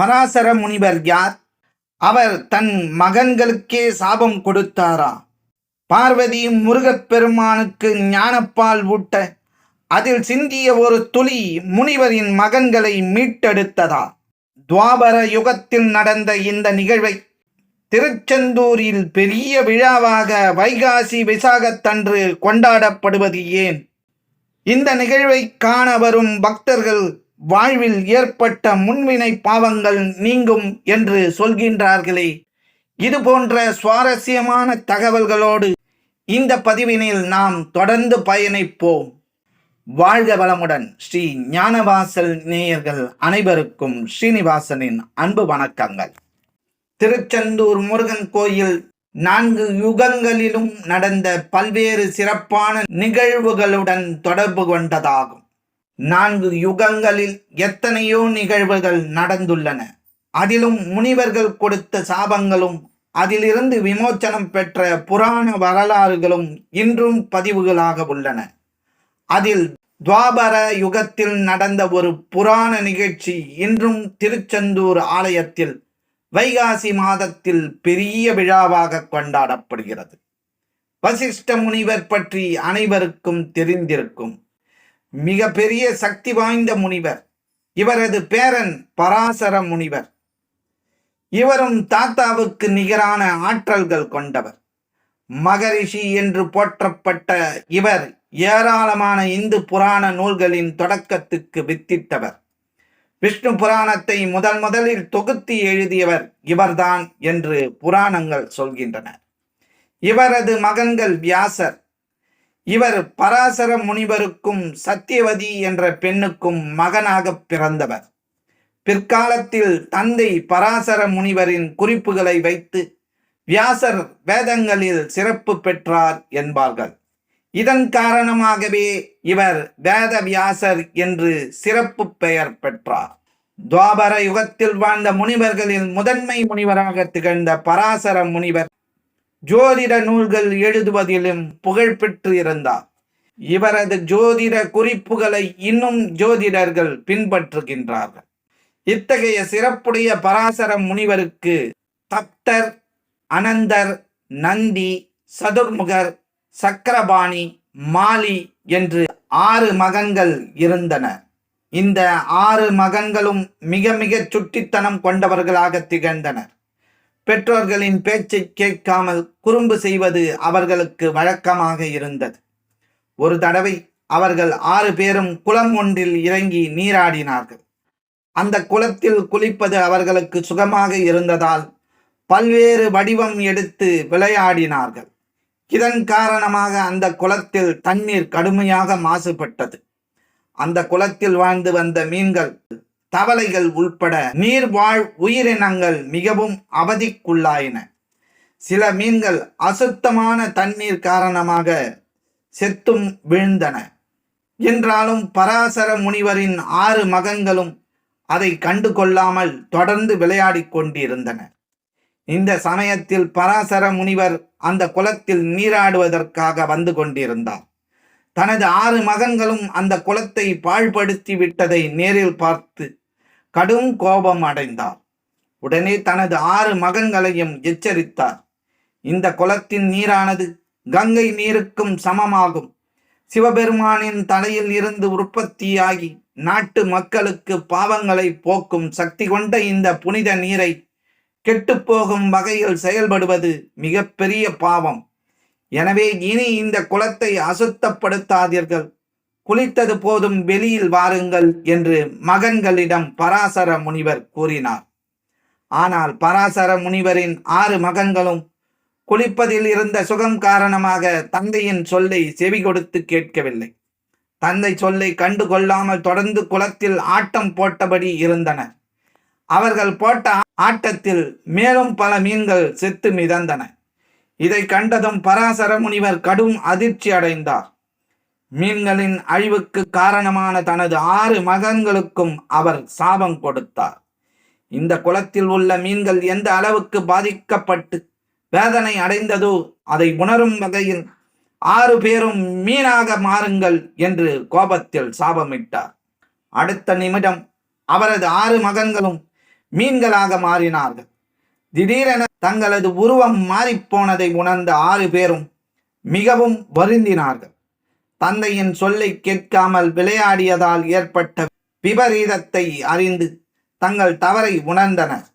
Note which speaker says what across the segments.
Speaker 1: பராசர முனிவர் யார்? அவர் தன் மகன்களுக்கே சாபம் கொடுத்தாரா? பார்வதி முருகப்பெருமானுக்கு ஞானப்பால் ஊட்ட அதில் சிந்திய ஒரு துளி முனிவரின் மகன்களை மீட்டெடுத்ததா? துவாபர யுகத்தில் நடந்த இந்த நிகழ்வை திருச்செந்தூரில் பெரிய விழாவாக வைகாசி விசாகத்தன்று கொண்டாடப்படுவது ஏன்? இந்த நிகழ்வை காண வரும் பக்தர்கள் வாழ்வில் ஏற்பட்ட முன்வினை பாவங்கள் நீங்கும் என்று சொல்கின்றார்களே. இது போன்ற சுவாரஸ்யமான தகவல்களோடு இந்த பதிவினில் நாம் தொடர்ந்து பயணிப்போம். வாழ்க வளமுடன் ஸ்ரீ ஞானவாசல் நேயர்கள் அனைவருக்கும் ஸ்ரீனிவாசனின் அன்பு வணக்கங்கள். திருச்செந்தூர் முருகன் கோயில் நான்கு யுகங்களிலும் நடந்த பல்வேறு சிறப்பான நிகழ்வுகளுடன் தொடர்பு கொண்டதாகும். நான்கு யுகங்களில் எத்தனையோ நிகழ்வுகள் நடந்துள்ளன. அதிலும் முனிவர்கள் கொடுத்த சாபங்களும் அதிலிருந்து விமோச்சனம் பெற்ற புராண வரலாறுகளும் இன்றும் பதிவுகளாக உள்ளன. அதில் துவாபர யுகத்தில் நடந்த ஒரு புராண நிகழ்ச்சி இன்றும் திருச்செந்தூர் ஆலயத்தில் வைகாசி மாதத்தில் பெரிய விழாவாக கொண்டாடப்படுகிறது. வசிஷ்ட முனிவர் பற்றி அனைவருக்கும் தெரிந்திருக்கும். மிக பெரிய சக்தி வாய்ந்த முனிவர். இவரது பேரன் பராசர முனிவர். இவரும் தாத்தாவுக்கு நிகரான ஆற்றல்கள் கொண்டவர். மகரிஷி என்று போற்றப்பட்ட இவர் ஏராளமான இந்து புராண நூல்களின் தொடக்கத்துக்கு வித்திட்டவர். விஷ்ணு புராணத்தை முதல் முதலில் தொகுத்து எழுதியவர் இவர்தான் என்று புராணங்கள் சொல்கின்றன. இவரது மகன்கள் வியாசர். இவர் பராசர முனிவருக்கும் சத்தியவதி என்ற பெண்ணுக்கும் மகனாக பிறந்தவர். பிற்காலத்தில் தந்தை பராசர முனிவரின் குறிப்புகளை வைத்து வியாசர் வேதங்களில் சிறப்பு பெற்றார் என்பார்கள். இதன் காரணமாகவே இவர் வேத வியாசர் என்று சிறப்பு பெயர் பெற்றார். துவாபர யுகத்தில் வாழ்ந்த முனிவர்களில் முதன்மை முனிவராக திகழ்ந்த பராசர முனிவர் ஜோதிட நூல்கள் எழுதுவதிலும் புகழ் பெற்று இருந்தார். இவரது ஜோதிட குறிப்புகளை இன்னும் ஜோதிடர்கள் பின்பற்றுகின்றார்கள். இத்தகைய சிறப்புடைய பராசர முனிவருக்கு தப்தர் அனந்தர் நந்தி சதுர்முகர் சக்கரபாணி மாலி என்று ஆறு மகன்கள் இருந்தனர் இந்த ஆறு மகன்களும் மிக மிக சுட்டித்தனம் கொண்டவர்களாக திகழ்ந்தனர். பெற்றோர்களின் பேச்சை கேட்காமல் குறும்பு செய்வது அவர்களுக்கு வழக்கமாக இருந்தது. ஒரு தடவை அவர்கள் ஆறு பேரும் குளம் ஒன்றில் இறங்கி நீராடினார்கள். அந்த குளத்தில் குளிப்பது அவர்களுக்கு சுகமாக இருந்ததால் பல்வேறு வடிவம் எடுத்து விளையாடினார்கள். இதன் காரணமாக அந்த குளத்தில் தண்ணீர் கடுமையாக மாசுபட்டது. அந்த குளத்தில் வாழ்ந்து வந்த மீன்கள் தவளைகள் உள்பட நீர்வாழ் உயிரினங்கள் மிகவும் அவதிக்குள்ளாயின. சில மீன்கள் அசுத்தமான தண்ணீர் காரணமாக செத்தும் வீழ்ந்தன. என்றாலும் பராசர முனிவரின் ஆறு மகன்களும் அதை கண்டு கொள்ளாமல் தொடர்ந்து விளையாடிக் கொண்டிருந்தன இந்த சமயத்தில் பராசர முனிவர் அந்த குளத்தில் நீராடுவதற்காக வந்து கொண்டிருந்தார். தனது ஆறு மகன்களும் அந்த குளத்தை பாழ்படுத்தி விட்டதை நேரில் பார்த்து கடும் கோபம் அடைந்தார். உடனே தனது ஆறு மகன்களையும் எச்சரித்தார். இந்த குளத்தின் நீரானது கங்கை நீருக்கும் சமமாகும். சிவபெருமானின் தலையில் இருந்து உற்பத்தியாகி நாட்டு மக்களுக்கு பாவங்களை போக்கும் சக்தி கொண்ட இந்த புனித நீரை கெட்டுப்போகும் வகையில் செயல்படுவது மிகப்பெரிய பாவம். எனவே இனி இந்த குளத்தை அசுத்தப்படுத்தாதீர்கள். குளித்தது போதும் வெளியில் வாருங்கள் என்று மகன்களிடம் பராசர முனிவர் கூறினார். ஆனால் பராசர முனிவரின் ஆறு மகன்களும் குளிப்பதில் இருந்த சுகம் காரணமாக தந்தையின் சொல்லை செவி கொடுத்து கேட்கவில்லை. தந்தை சொல்லை கண்டு கொள்ளாமல் தொடர்ந்து குளத்தில் ஆட்டம் போட்டபடி இருந்தனர். அவர்கள் போட்ட ஆட்டத்தில் மேலும் பல மீன்கள் செத்து மிதந்தன. இதை கண்டதும் பராசர முனிவர் கடும் அதிர்ச்சி அடைந்தார். மீன்களின் அழிவுக்கு காரணமான தனது ஆறு மகன்களுக்கும் அவர் சாபம் கொடுத்தார். இந்த குளத்தில் உள்ள மீன்கள் எந்த அளவுக்கு பாதிக்கப்பட்டு வேதனை அடைந்ததோ அதை உணரும் வகையில் ஆறு பேரும் மீனாக மாறுங்கள் என்று கோபத்தில் சாபமிட்டார். அடுத்த நிமிடம் அவரது ஆறு மகன்களும் மீன்களாக மாறினார்கள். திடீரென தங்களது உருவம் மாறிப்போனதை உணர்ந்த ஆறு பேரும் மிகவும் வருந்தினார்கள். தந்தையின் சொல்லை கேட்காமல் விளையாடியதால் ஏற்பட்ட விபரீதத்தை அறிந்து தங்கள் தவறை உணர்ந்தனர்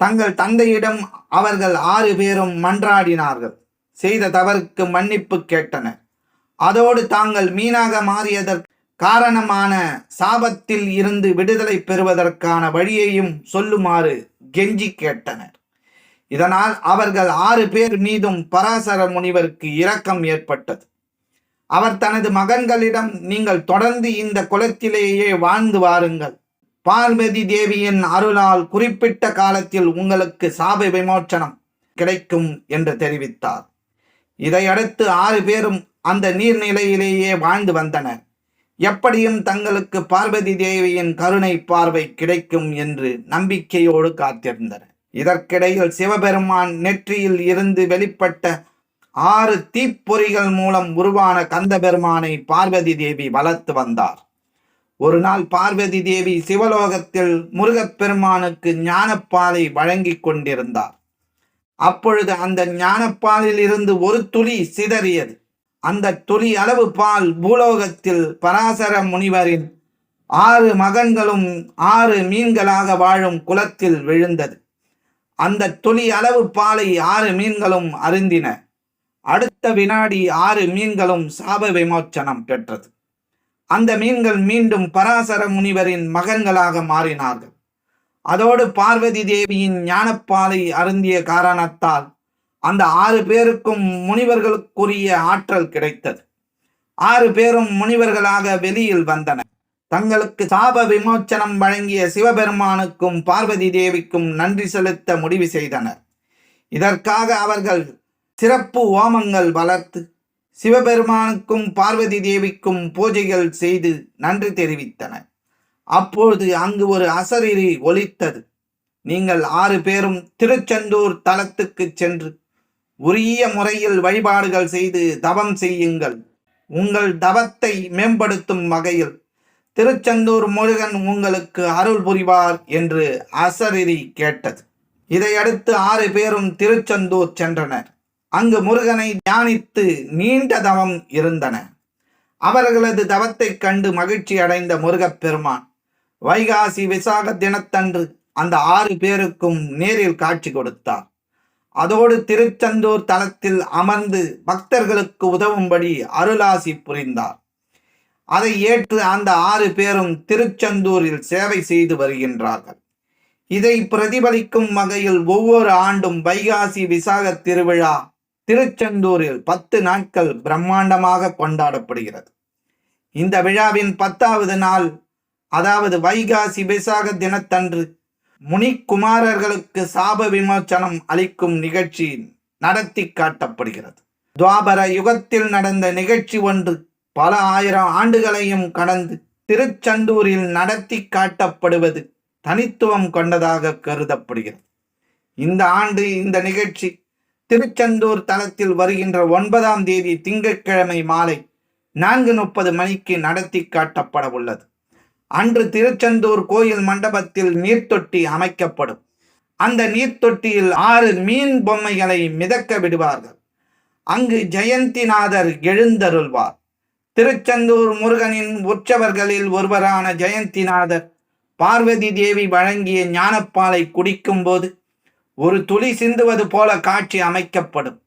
Speaker 1: தங்கள் தந்தையிடம் அவர்கள் ஆறு பேரும் மன்றாடினார்கள். செய்த தவறுக்கு மன்னிப்பு கேட்டனர் அதோடு தாங்கள் மீனாக மாறியதற்கு காரணமான சாபத்தில் இருந்து விடுதலை பெறுவதற்கான வழியையும் சொல்லுமாறு கெஞ்சி கேட்டனர். இதனால் அவர்கள் ஆறு பேர் மீதும் பராசர முனிவருக்கு இரக்கம் ஏற்பட்டது. அவர் தனது மகன்களிடம் நீங்கள் தொடர்ந்து இந்த குலத்திலேயே வாழ்ந்து வாருங்கள். பார்வதி தேவியின் அருளால் குறிப்பிட்ட காலத்தில் உங்களுக்கு சாப விமோச்சனம் கிடைக்கும் என்று தெரிவித்தார். இதையடுத்து ஆறு பேரும் அந்த நீர்நிலையிலேயே வாழ்ந்து வந்தனர். எப்படியும் தங்களுக்கு பார்வதி தேவியின் கருணை பார்வை கிடைக்கும் என்று நம்பிக்கையோடு காத்திருந்தனர். இதற்கிடையில் சிவபெருமான் நெற்றியில் இருந்து வெளிப்பட்ட ஆறு தீப்பொறிகள் மூலம் உருவான கந்தபெருமானை பார்வதி தேவி வளர்த்து வந்தார். ஒரு நாள் பார்வதி தேவி சிவலோகத்தில் முருகப்பெருமானுக்கு ஞானப்பாலை வழங்கிக் கொண்டிருந்தார். அப்பொழுது அந்த ஞானப்பாலில் இருந்து ஒரு துளி சிதறியது. அந்த துளி அளவு பால் பூலோகத்தில் பராசர முனிவரின் ஆறு மகன்களும் ஆறு மீன்களாக வாழும் குலத்தில் விழுந்தது. அந்த துளி அளவு பாலை ஆறு மீன்களும் அருந்தின. அடுத்த வினாடி ஆறு மீன்களும் சாப விமோச்சனம் பெற்றது. அந்த மீன்கள் மீண்டும் பராசர முனிவரின் மகன்களாக மாறினார்கள். அதோடு பார்வதி தேவியின் ஞானப்பாலை அருந்திய காரணத்தால் அந்த ஆறு பேருக்கும் முனிவர்களுக்குரிய ஆற்றல் கிடைத்தது. ஆறு பேரும் முனிவர்களாக வெளியில் வந்தனர். தங்களுக்கு சாப விமோச்சனம் வழங்கிய சிவபெருமானுக்கும் பார்வதி தேவிக்கும் நன்றி செலுத்த முடிவு செய்தனர். இதற்காக அவர்கள் சிறப்பு ஓமங்கள் வளர்த்து சிவபெருமானுக்கும் பார்வதி தேவிக்கும் பூஜைகள் செய்து நன்றி தெரிவித்தனர் அப்பொழுது அங்கு ஒரு அசரீரி ஒலித்தது. நீங்கள் ஆறு பேரும் திருச்செந்தூர் தலத்துக்கு சென்று உரிய முறையில் வழிபாடுகள் செய்து தவம் செய்யுங்கள். உங்கள் தவத்தை மேம்படுத்தும் வகையில் திருச்செந்தூர் முருகன் உங்களுக்கு அருள் புரிவார் என்று அசரிரி கேட்டது. இதையடுத்து ஆறு பேரும் திருச்செந்தூர் சென்றனர். அங்கு முருகனை தியானித்து நீண்ட தவம் இருந்தன. அவர்களது தவத்தைக் கண்டு மகிழ்ச்சி அடைந்த முருகப்பெருமான் வைகாசி விசாக தினத்தன்று அந்த ஆறு பேருக்கும் நேரில் காட்சி கொடுத்தார். அதோடு திருச்செந்தூர் தலத்தில் அமர்ந்து பக்தர்களுக்கு உதவும்படி அருளாசி புரிந்தார். அதை ஏற்று அந்த ஆறு பேரும் திருச்செந்தூரில் சேவை செய்து வருகின்றார்கள். இதை பிரதிபலிக்கும் வகையில் ஒவ்வொரு ஆண்டும் வைகாசி விசாக திருவிழா திருச்செந்தூரில் பத்து நாட்கள் பிரம்மாண்டமாக கொண்டாடப்படுகிறது. இந்த விழாவின் பத்தாவது நாள் அதாவது வைகாசி விசாக தினத்தன்று முனிக்குமாரர்களுக்கு சாப விமோச்சனம் அளிக்கும் நிகழ்ச்சி நடத்தி காட்டப்படுகிறது. துவாபர யுகத்தில் நடந்த நிகழ்ச்சி ஒன்று பல ஆயிரம் ஆண்டுகளையும் கடந்து திருச்செந்தூரில் நடத்தி காட்டப்படுவது தனித்துவம் கொண்டதாக கருதப்படுகிறது. இந்த ஆண்டு இந்த நிகழ்ச்சி திருச்செந்தூர் தலத்தில் வருகின்ற ஒன்பதாம் தேதி திங்கட்கிழமை மாலை நான்கு முப்பது மணிக்கு நடத்தி காட்டப்பட உள்ளது அன்று திருச்செந்தூர் கோயில் மண்டபத்தில் நீர்த்தொட்டி அமைக்கப்படும். அந்த நீர்த்தொட்டியில் ஆறு மீன் பொம்மைகளை மிதக்க விடுவார்கள். அங்கு ஜெயந்திநாதர் எழுந்தருள்வார். திருச்செந்தூர் முருகனின் உற்சவர்களில் ஒருவரான ஜெயந்திநாதர் பார்வதி தேவி வழங்கிய ஞானப்பாலை குடிக்கும்போது ஒரு துளி சிந்துவது போல காட்சி அமைக்கப்படும்.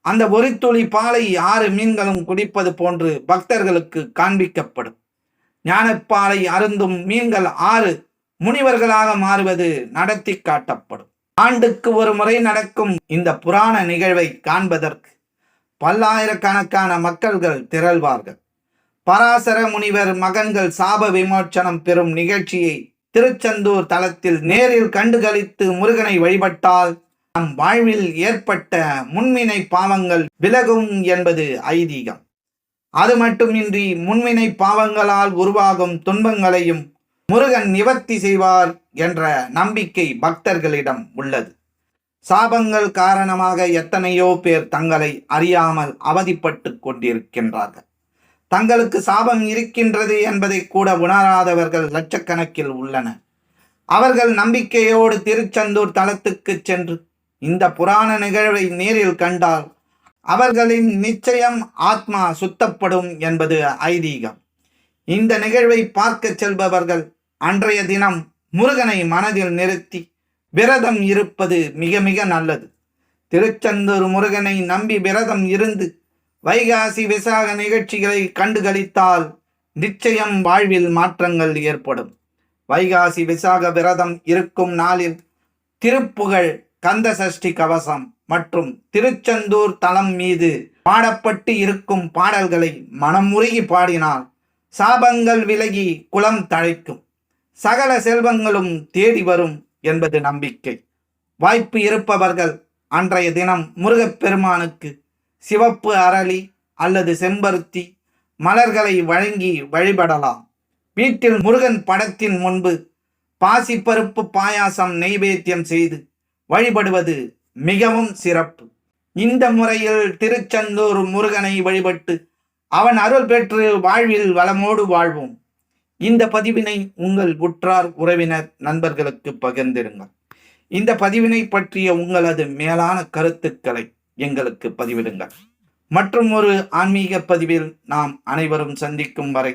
Speaker 1: அந்த ஒரு துளி பாலை ஆறு மீன்களும் குடிப்பது போன்று பக்தர்களுக்கு காண்பிக்கப்படும். ஞானப்பாலை அருந்தும் மீன்கள் ஆறு முனிவர்களாக மாறுவது நடத்தி காட்டப்படும். ஆண்டுக்கு ஒரு முறை நடக்கும் இந்த புராண நிகழ்வை காண்பதற்கு பல்லாயிரக்கணக்கான மக்கள்கள் திரள்வார்கள். பராசர முனிவர் மகன்கள் சாப விமோச்சனம் பெறும் நிகழ்ச்சியை திருச்செந்தூர் தலத்தில் நேரில் கண்டுகளித்து முருகனை வழிபட்டால் நம் வாழ்வில் ஏற்பட்ட முன்வினை பாவங்கள் விலகும் என்பது ஐதீகம். அது மட்டுமின்றி முன்வினை பாவங்களால் உருவாகும் துன்பங்களையும் முருகன் நிவர்த்தி செய்வார் என்ற நம்பிக்கை பக்தர்களிடம் உள்ளது. சாபங்கள் காரணமாக எத்தனையோ பேர் தங்களை அறியாமல் அவதிப்பட்டு கொண்டிருக்கின்றார்கள். தங்களுக்கு சாபம் இருக்கின்றது என்பதை கூட உணராதவர்கள் லட்சக்கணக்கில் உள்ளனர். அவர்கள் நம்பிக்கையோடு திருச்செந்தூர் தலத்துக்கு சென்று இந்த புராண நிகழ்வை நேரில் கண்டால் அவர்களின் நிச்சயம் ஆத்மா சுத்தப்படும் என்பது ஐதீகம். இந்த நிகழ்வை பார்க்க செல்பவர்கள் அன்றைய தினம் முருகனை மனதில் நிறுத்தி விரதம் இருப்பது மிக மிக நல்லது. திருச்செந்தூர் முருகனை நம்பி விரதம் இருந்து வைகாசி விசாக நிகழ்ச்சிகளை கண்டுகளித்தால் நிச்சயம் வாழ்வில் மாற்றங்கள் ஏற்படும். வைகாசி விசாக விரதம் இருக்கும் நாளில் திருப்புகழ் கந்த சஷ்டி கவசம் மற்றும் திருச்செந்தூர் தலம் மீது பாடப்பட்டு இருக்கும் பாடல்களை மனமுருகி பாடினால் சாபங்கள் விலகி குலம் தழைக்கும். சகல செல்வங்களும் தேடி வரும் என்பது நம்பிக்கை. வாய்ப்பு இருப்பவர்கள் அன்றைய தினம் முருகப்பெருமானுக்கு சிவப்பு அரளி அல்லது செம்பருத்தி மலர்களை வழங்கி வழிபடலாம். வீட்டில் முருகன் படத்தின் முன்பு பாசிப்பருப்பு பாயாசம் நெய்வேத்தியம் செய்து வழிபடுவது மிகவும் சிறப்பு. இந்த முறையில் திருச்செந்தூர் முருகனை வழிபட்டு அவன் அருள் பெற்று வாழ்வில் வளமோடு வாழ்வோம். இந்த பதிவினை உங்கள் உற்றார் உறவினர் நண்பர்களுக்கு பகிர்ந்திருங்கள் இந்த பதிவினை பற்றிய உங்களது மேலான கருத்துக்களை எங்களுக்கு பதிவிடுங்கள். மற்றும் ஒரு ஆன்மீக பதிவில் நாம் அனைவரும் சந்திக்கும் வரை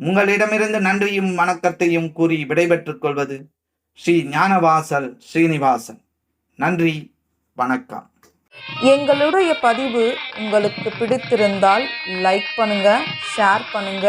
Speaker 1: உங்களிடமிருந்து நன்றியும் வணக்கத்தையும் கூறி விடைபெற்றுக் கொள்வது ஸ்ரீ ஞானவாசல் ஸ்ரீனிவாசன். நன்றி வணக்கம்.
Speaker 2: எங்களுடைய பதிவு உங்களுக்கு பிடித்திருந்தால் லைக் பண்ணுங்க ஷேர் பண்ணுங்க